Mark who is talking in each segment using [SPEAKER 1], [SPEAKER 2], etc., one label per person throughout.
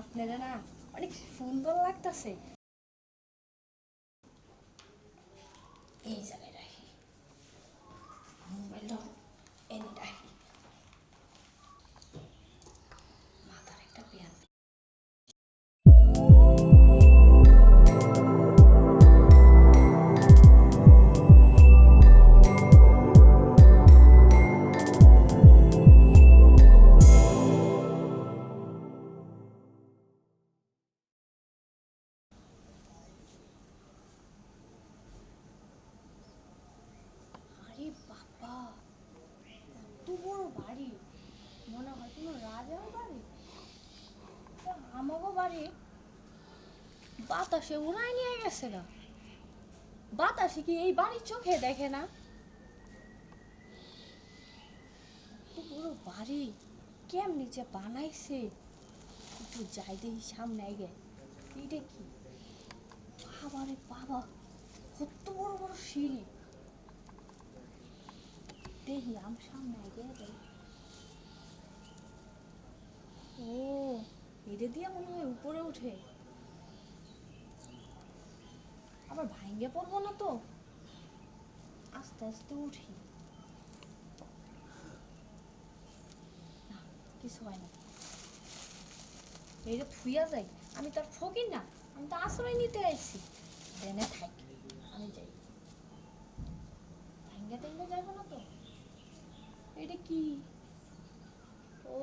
[SPEAKER 1] আপনারা না অনেক সুন্দর লাগতাছে। এই বড়? মনে হয় কোনো রাজার বাড়ি? তা বাড়ি বাতাসে উড়াই নিয়ে গেছে না বাতাসে কি এই বাড়ির চোখে দেখে না? এত বড় কেমনি যে বানাইছে? একটু যাই দেখি সামনে আগে। এইটা কি? বাবা রে বাবা, কত বড় বড় সিঁড়ি। দেখি আম সামনে আগে দেই ও এটা দিয়ে মনে হয় উপরে উঠে আবার ভাঙ্গে পড়ব না তো? আস্তে আস্তে উঠি। কিছু হয় না। এইটা থুইয়া যাই, আমি তার ফকির না, আমি তো আশ্রয় নিতে আইছি। দেনে থাকি, আমি যাই। ভাঙ্গে টাঙ্গে যাব না তো? এটা কি ও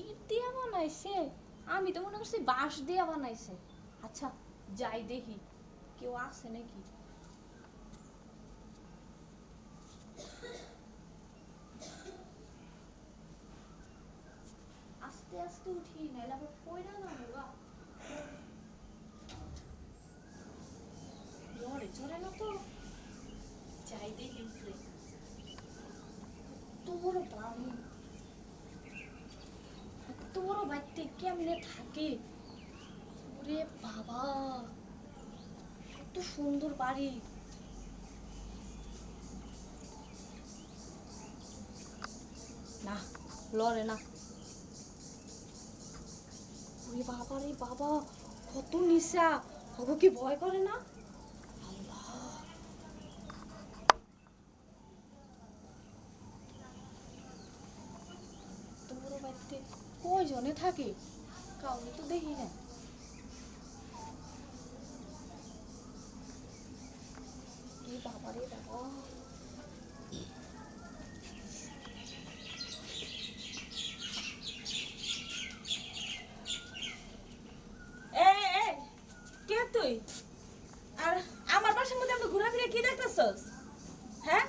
[SPEAKER 1] ইট দিয়া বানাইছে? আমি তো মনে করছি বাঁশ দিয়া বানাইছে। আচ্ছা যাই দেখি, কেউ আছে নাকি? আস্তে আস্তে উঠি আবার পয়রা না বাবা না তো? যাই দেখি উপরে বড় বাড়ি এত বড় বাড়িতে কেমনে থাকে? ওরে বাবা, কত সুন্দর বাড়ি। না লড়ে না। ওরে বাবা রে বাবা, কত নিশা। ওগো কি ভয় করে না আল্লাহ এত বড় বাড়িতে কয়জনে থাকে। কাউকে তো দেখি না।
[SPEAKER 2] আর আমার বাসার মধ্যে আমরা ঘোরাফিরে কি দেখতেছস? হ্যাঁ?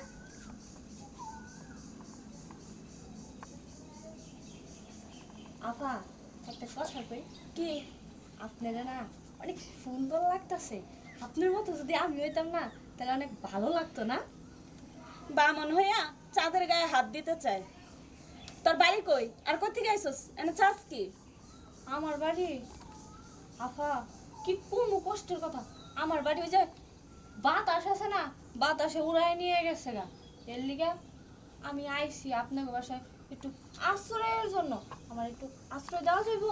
[SPEAKER 1] আপা একটা কথা কই?
[SPEAKER 2] কি?
[SPEAKER 1] আপনারা না অনেক সুন্দর লাগতাছে। আপনার মতো যদি আমি হইতাম না তাহলে অনেক ভালো লাগতো না?
[SPEAKER 2] বামন হইয়া চাঁদের গায়ে হাত দিতে চায়। তোর বাড়ি কই? আর কোথেকে আইসস? এনে চাস কি?
[SPEAKER 1] আমার বাড়ি? আফা কি কোন কষ্টের কথা। আমার বাড়ি ওই যে বাতাস আছে না বাতাসে উড়াই নিয়ে গেছে গা। এর লিগা আমি আইছি আপনাকে বাসায়। একটু আশ্রয়ের জন্য। আমার একটু আশ্রয় দেওয়া যাইব।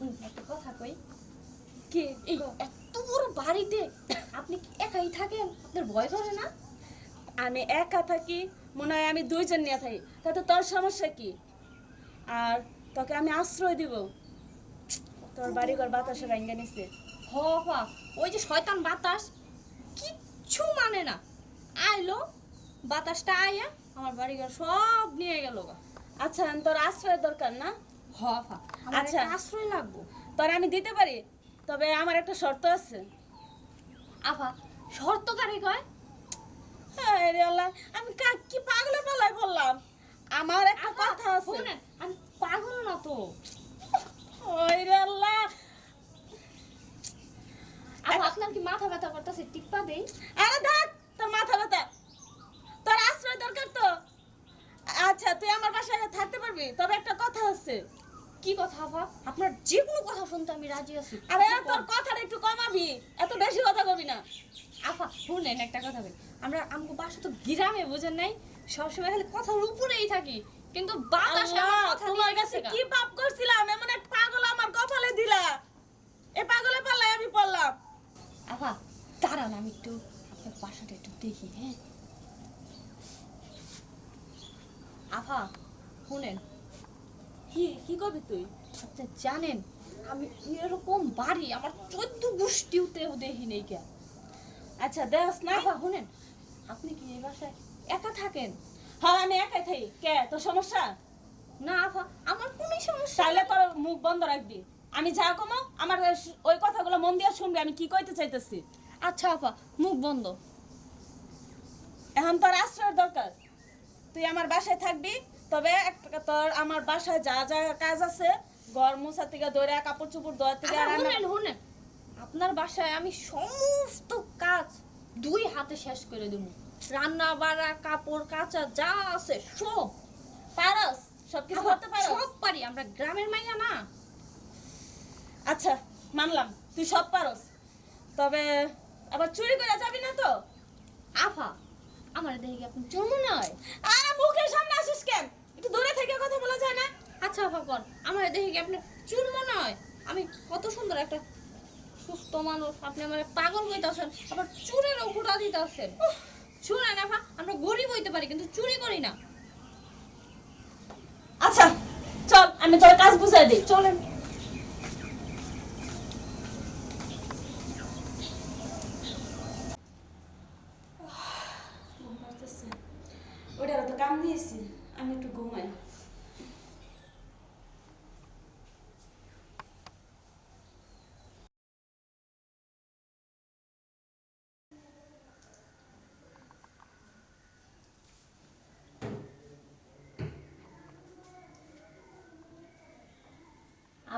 [SPEAKER 1] উম, একটা কথা কই।
[SPEAKER 2] কি
[SPEAKER 1] এই এত বড় বাড়িতে আপনি কি একাই থাকেন? আপনার ভয় করে না?
[SPEAKER 2] আমি একা থাকি মনে হয় আমি দুইজন নিয়ে থাকি। তাতে তোর সমস্যা কি? আর তোকে আমি আশ্রয় দিব। তোর বাড়ি ঘর বাতাসে ভাঙ্গা নিছে।
[SPEAKER 1] হ আপা ওই যে শয়তান বাতাস কিচ্ছু মানে না। আইলো বাতাসটা আইয়া আমার বাড়ি ঘর সব নিয়ে গেল
[SPEAKER 2] আচ্ছা তোর আশ্রয় দরকার না?
[SPEAKER 1] হ
[SPEAKER 2] আচ্ছা।
[SPEAKER 1] আশ্রয় লাগবো।
[SPEAKER 2] তোর আমি দিতে পারি তবে আমার একটা শর্ত আছে।
[SPEAKER 1] আফা শর্ত কারে কয়?
[SPEAKER 2] আল্লাহ, আমি কি পাগলে পালাই বললাম আমার একটা কথা আছে।
[SPEAKER 1] আমি পাগল না তো।
[SPEAKER 2] ওই রে আল্লাহ।
[SPEAKER 1] আপনার কি মাথা ব্যথা করতেছে? টিপ্পা দেই।
[SPEAKER 2] আরে দেখ তোর মাথা ব্যথা তোর আশ্রয় দরকার তো আচ্ছা তুই আমার বাসায় থাকতে পারবি? তবে একটা কথা আছে।
[SPEAKER 1] কি কথা আপা আপনার যে কোনো কথা শুনতে আমি রাজি আছি।
[SPEAKER 2] আরে তোর কথাটা একটু কমাবি। এত বেশি কথা কবি না।
[SPEAKER 1] আপা শুনেন একটা কথা বলি। আমরা আমগো বাসা তো গ্রামে বুঝেন নাই? সবসময় খালি কথার উপরেই থাকি। কিন্তু বাতাসে আমার কথা
[SPEAKER 2] তুই
[SPEAKER 1] গা।
[SPEAKER 2] কি পাপ করছিলাম? এমন এক পাগল আমার কপালে দিলা। এই পাগলে পাল্লাই আমি পড়লাম।
[SPEAKER 1] আফা দাঁড়ান আমি একটু আপনার বাসাটা একটু দেখি হ্যাঁ? আফা শুনেন।
[SPEAKER 2] কি কি করবি তুই?
[SPEAKER 1] আপনি জানেন আমি এরকম বাড়ি আমার চোদ্দ গোষ্ঠীতেও দেখি নেই কে।
[SPEAKER 2] আচ্ছা দেখ না
[SPEAKER 1] আফা শুনেন আপনি কি এই বাসায় একা থাকেন?
[SPEAKER 2] হ্যাঁ আমি একাই থাকি। কে তোর সমস্যা?
[SPEAKER 1] না আফা আমার কোনো সমস্যা
[SPEAKER 2] তাইলে তোর মুখ বন্ধ রাখবি। আমি যা কমো আমার ওই কথাগুলো মন দিয়ে শুনবি আমি কি কইতে চাইতেছি?
[SPEAKER 1] আচ্ছা আপা মুখ বন্ধ।
[SPEAKER 2] এখন তোর আশ্রয়ের দরকার। তুই আমার বাসায় থাকবি তবে একটা তোর আমার বাসায় যা যা কাজ আছে ঘর মুছা থেকে দৌড়া কাপড় চোপড় ধোয়া থেকে
[SPEAKER 1] আপনার বাসায় আমি সমস্ত কাজ দুই হাতে শেষ করে দেব। রান্না বাড়া কাপড় কাচা যা আছে সব
[SPEAKER 2] পারস সব কিছু করতে পারস।
[SPEAKER 1] সব পারি আমরা গ্রামের মাইয়া না।
[SPEAKER 2] আচ্ছা মানলাম তুই সব পারস। তবে আবার চুরি করে যাবি না তো?
[SPEAKER 1] আফা আমার দেখে আপনি নয়
[SPEAKER 2] আর মুখের সামনে আসিস কেন একটু দূরে থেকে কথা বলা যায় না
[SPEAKER 1] আচ্ছা আফা কর দেখি কি চুল মনে হয়? আমি কত সুন্দর একটা সুস্থ মানুষ। আপনি আমার পাগল হইতেছেন আবার চুরের ওষুধা দিতেছেন। শুনেন না আমরা গরিব হইতে পারি, কিন্তু চুরি করি না।
[SPEAKER 2] আচ্ছা চল, আমি তোর কাজ বুঝাই দিই।
[SPEAKER 1] চলেন
[SPEAKER 2] ওটার তো কাম দিয়েছি আমি একটু ঘুমাই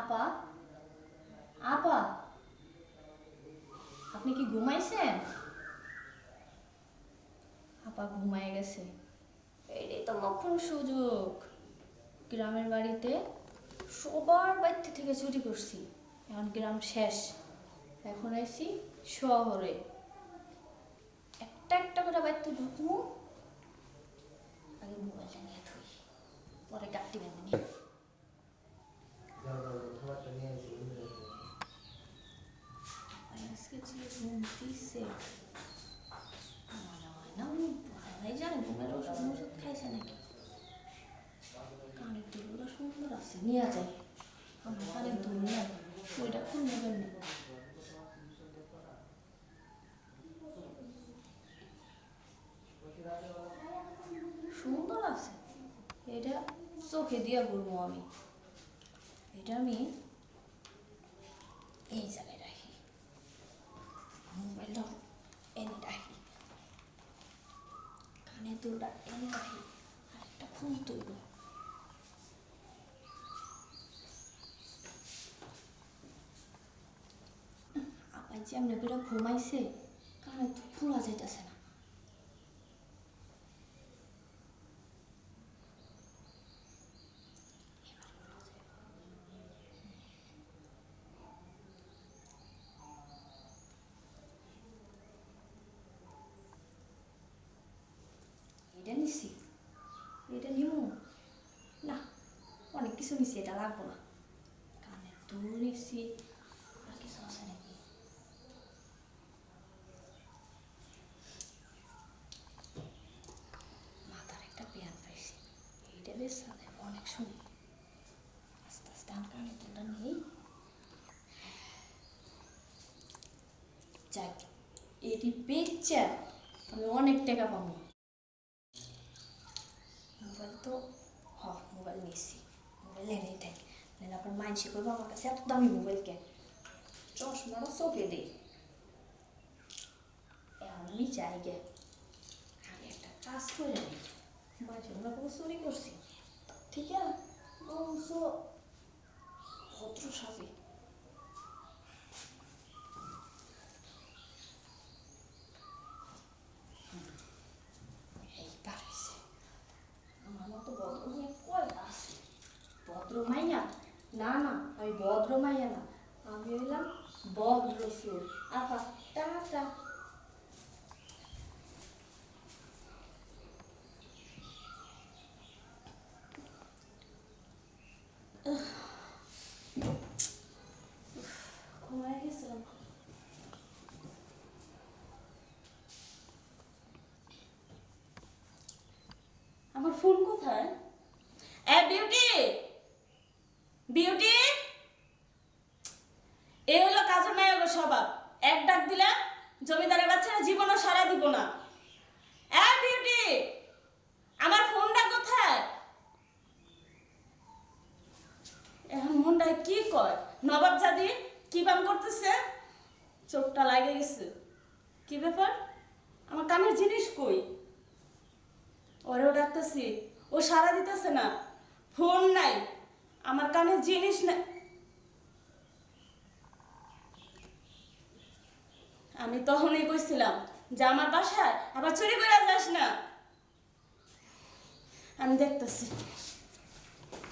[SPEAKER 1] আপা আপা আপনি কি ঘুমাইছেন আপা ঘুমায় গেছে। এটাই তো সুযোগ। গ্রামের বাড়িতে সবার বাড়িতে থেকে চুরি করছি। এখন গ্রাম শেষ। এখন আইছি শহরে। একটা একটা করে বাড়িতে ঢুকবো। আগে মোবাইলটা নিয়ে থুই। পরে গাড়ি বেঁধে আজকে ঘুম দিছে মনে হয় না উনি ভালোই জানে ঘুমের ওষুধ ওষুধ খাইছে নাকি কানের দুলগুলো সুন্দর আছে নিয়ে যায় আমার কানের দুল ওইটা খুব নেবেন না সুন্দর আছে এটা চোখে দিয়ে ঘুরবো আমি এটা আমি এই জায়গায় রাখি মোবাইলটা এনে রাখি কানে দুলটা এনে রাখি আর একটা ফুল তুলব আপাই যে করে ঘুমাইছে? কানে তো ফুলা যাইতেছে না। এটা নিছি। এটা নিব না, অনেক কিছু নিছি, এটা লাগবো না। কানের দুল নিছি আর কিছু আছে নাকি মাথার একটা পেয়ান পাইছি সাথে অনেক শুনি আস্তে আস্তে নেই যাক এটি বেচা আমি অনেক টাকা পাবো মোবাইল তো হ মোবাইল নিয়েছি মোবাইল এনেই থাকি নাহলে আপনার করব আমার কাছে এত দামি মোবাইল কেন চশমাটা চোখে দেই আমি চাই গে আমি একটা কাজ করে নিই মাঝে আমরা কোনো চুরি করছি ঠিক আছে বংশ ভদ্র সাজে এই পারিছে আমার মতো ভদ্র মেয়ে কয়টা আছে ভদ্র মাইয়া না না আমি ভদ্র মাইয়া না আমি হইলাম ভদ্র সুর আপা
[SPEAKER 2] আমার ফোন কোথায় এ বিউটি বিউটি এ হলো কাজের মেয়ের স্বভাব। এক ডাক দিলে জমিদারের বাচ্চারা জীবনও সারা দিব না এ বিউটি আমার ফোনটা কোথায় এখন মনটায় কি কয় নবাব জাদি কি বাম করতেছে চোখটা লাগে গেছে কি ব্যাপার আমার কানের জিনিস কই? ওরেও ডাকতেছি। ও সারা দিতেছে না। ফোন নাই। আমার কানে জিনিস নাই আমি তখনই কইছিলাম যে আমার বাসায় আবার চুরি করে যাস না। আমি দেখতেছি।